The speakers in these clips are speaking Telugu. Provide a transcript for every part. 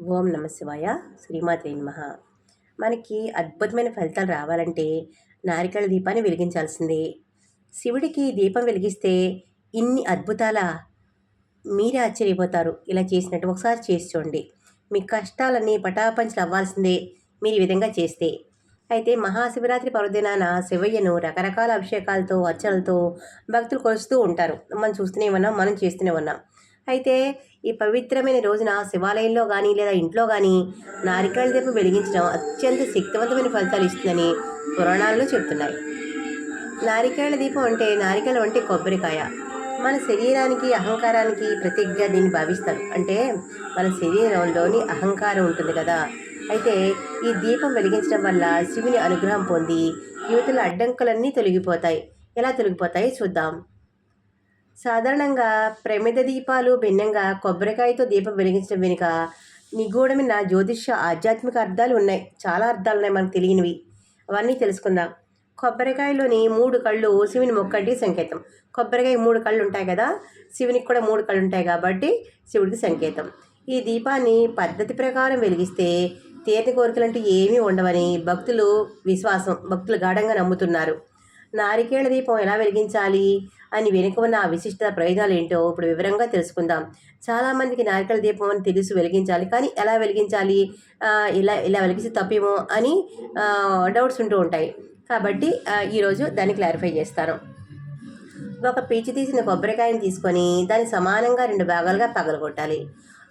ఓం నమ శివాయ. శ్రీమాత్రి నమ. మనకి అద్భుతమైన ఫలితాలు రావాలంటే నారికల దీపాన్ని వెలిగించాల్సిందే. శివుడికి దీపం వెలిగిస్తే ఇన్ని అద్భుతాల మీరే ఆశ్చర్యపోతారు. ఇలా చేసినట్టు ఒకసారి చేసి చూడండి. మీ కష్టాలన్నీ పటాపంచలు అవ్వాల్సిందే మీరు ఈ విధంగా చేస్తే. అయితే మహాశివరాత్రి పర్వదినాన శివయ్యను రకరకాల అభిషేకాలతో అర్చనలతో భక్తులు కొలుస్తూ ఉంటారు. మనం చూస్తూనే ఉన్నాం మనం చేస్తూనే ఉన్నాం. అయితే ఈ పవిత్రమైన రోజున శివాలయంలో కానీ లేదా ఇంట్లో కానీ నారికల దీపం వెలిగించడం అత్యంత శక్తివంతమైన ఫలితాలు ఇస్తుందని పురాణాల్లో చెప్తున్నాయి. నారికేళ దీపం అంటే నారికల అంటే కొబ్బరికాయ. మన శరీరానికి అహంకారానికి ప్రతిజ్ఞ దీన్ని భావిస్తారు. అంటే మన శరీరంలోని అహంకారం ఉంటుంది కదా. అయితే ఈ దీపం వెలిగించడం వల్ల శివుని అనుగ్రహం పొంది యువతుల అడ్డంకులన్నీ తొలగిపోతాయి. ఎలా తొలగిపోతాయి చూద్దాం. సాధారణంగా ప్రమిద దీపాలు భిన్నంగా కొబ్బరికాయతో దీపం వెలిగించడం వెనుక నిగూఢమైన జ్యోతిష్య ఆధ్యాత్మిక అర్థాలు ఉన్నాయి. చాలా అర్థాలు ఉన్నాయి మనకు తెలియనివి. అవన్నీ తెలుసుకుందాం. కొబ్బరికాయలోని మూడు కళ్ళు శివుని మొక్కటి సంకేతం. కొబ్బరికాయ మూడు కళ్ళు ఉంటాయి కదా? శివునికి కూడా మూడు కళ్ళు ఉంటాయి కాబట్టి శివుడికి సంకేతం. ఈ దీపాన్ని పద్ధతి ప్రకారం వెలిగిస్తే తీరని కోరికలంటూ ఏమీ ఉండవని భక్తులు విశ్వాసం భక్తులు గాఢంగా నమ్ముతున్నారు. నారికేళ దీపం ఎలా వెలిగించాలి? అని వెనుక ఉన్న ఆ విశిష్ట ప్రయోజనాలు ఏంటో ఇప్పుడు వివరంగా తెలుసుకుందాం. చాలామందికి నారికల దీపం అని తెలుసు వెలిగించాలి. కానీ ఎలా వెలిగించాలి? ఇలా ఇలా వెలిగిస్తే తప్పేమో అని డౌట్స్ ఉంటూ ఉంటాయి. కాబట్టి ఈరోజు దాన్ని క్లారిఫై చేస్తాను. ఒక పీచు తీసిన కొబ్బరికాయని తీసుకొని దాన్ని సమానంగా రెండు భాగాలుగా పగలగొట్టాలి.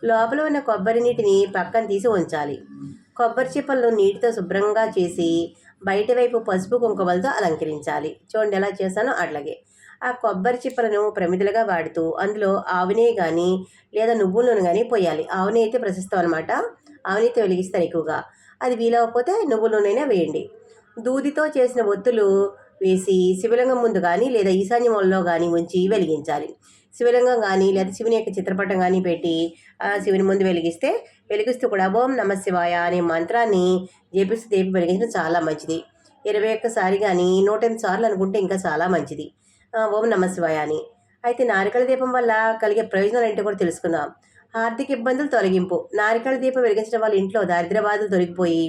లోపల ఉన్న కొబ్బరి నీటిని పక్కన తీసి ఉంచాలి. కొబ్బరి చిప్పలను నీటితో శుభ్రంగా చేసి బయట వైపు పసుపు కుంకుమలతో అలంకరించాలి. చూడండి ఎలా చేశానో అట్లాగే. ఆ కొబ్బరి చిప్పలను ప్రమిదలుగా వాడుతూ అందులో ఆవునే కానీ లేదా నువ్వుల నూనె కానీ పోయాలి. ఆవునే అయితే ప్రశస్తం అనమాట ఆవునైతే వెలిగిస్తారు ఎక్కువగా. అది వీలవకపోతే నువ్వుల నూనెనే వేయండి. దూదితో చేసిన ఒత్తులు వేసి శివలింగం ముందు కానీ లేదా ఈశాన్యములలో కానీ ఉంచి వెలిగించాలి. శివలింగం కానీ లేదా శివుని యొక్క చిత్రపటం కానీ పెట్టి శివుని ముందు వెలిగిస్తే వెలిగిస్తూ కూడా ఓం నమ శివాయ అనే మంత్రాన్ని జపిస్తూ దీపం వెలిగించడం చాలా మంచిది. ఇరవై ఒక్కసారి కానీ నూట ఎనిమిది సార్లు అనుకుంటే ఇంకా చాలా మంచిది. ఓం నమ శివాయ అని అయితే నారికల దీపం వల్ల కలిగే ప్రయోజనాలు ఏంటో కూడా తెలుసుకుందాం. ఆర్థిక ఇబ్బందులు తొలగింపు. నారికల దీపం వెలిగించడం వల్ల ఇంట్లో దారిద్ర బాధలు తొలగిపోయి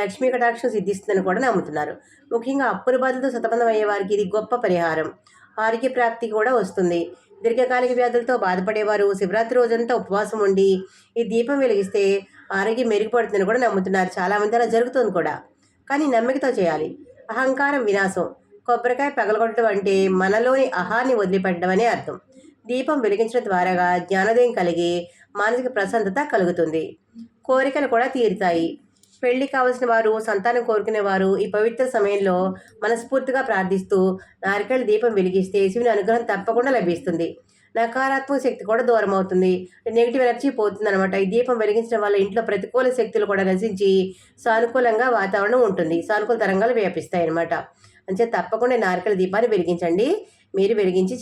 లక్ష్మీ కటాక్షం సిద్ధిస్తుందని కూడా నమ్ముతున్నారు. ముఖ్యంగా అప్పుల బాధలతో సతబంధం అయ్యే వారికి ఇది గొప్ప పరిహారం. ఆరోగ్య ప్రాప్తి కూడా వస్తుంది. దీర్ఘకాలిక వ్యాధులతో బాధపడేవారు శివరాత్రి రోజంతా ఉపవాసం ఉండి ఈ దీపం వెలిగిస్తే ఆరోగ్యం మెరుగుపడుతుందని కూడా నమ్ముతున్నారు. చాలామంది అలా జరుగుతుంది కూడా. కానీ నమ్మికతో చేయాలి. అహంకారం వినాశం. కొబ్బరికాయ పగలగొట్టడం అంటే మనలోని అహాన్ని వదిలిపెట్టడం అనే అర్థం. దీపం వెలిగించడం ద్వారాగా జ్ఞానోదయం కలిగి మానసిక ప్రశాంతత కలుగుతుంది. కోరికలు కూడా తీరుతాయి. పెళ్ళి కావలసిన వారు సంతానం కోరుకునేవారు ఈ పవిత్ర సమయంలో మనస్ఫూర్తిగా ప్రార్థిస్తూ నారికల్ దీపం వెలిగిస్తే శివుని అనుగ్రహం తప్పకుండా లభిస్తుంది. నకారాత్మక శక్తి కూడా దూరం అవుతుంది. నెగిటివ్ ఎనర్జీ పోతుంది అనమాట ఈ దీపం వెలిగించడం వల్ల ఇంట్లో ప్రతికూల శక్తులు కూడా నశించి సానుకూలంగా వాతావరణం ఉంటుంది. సానుకూల తరంగాలు వ్యాపిస్తాయి అనమాట అంతే తప్పకుండా నారికల దీపాన్ని వెలిగించండి. మీరు వెలిగించి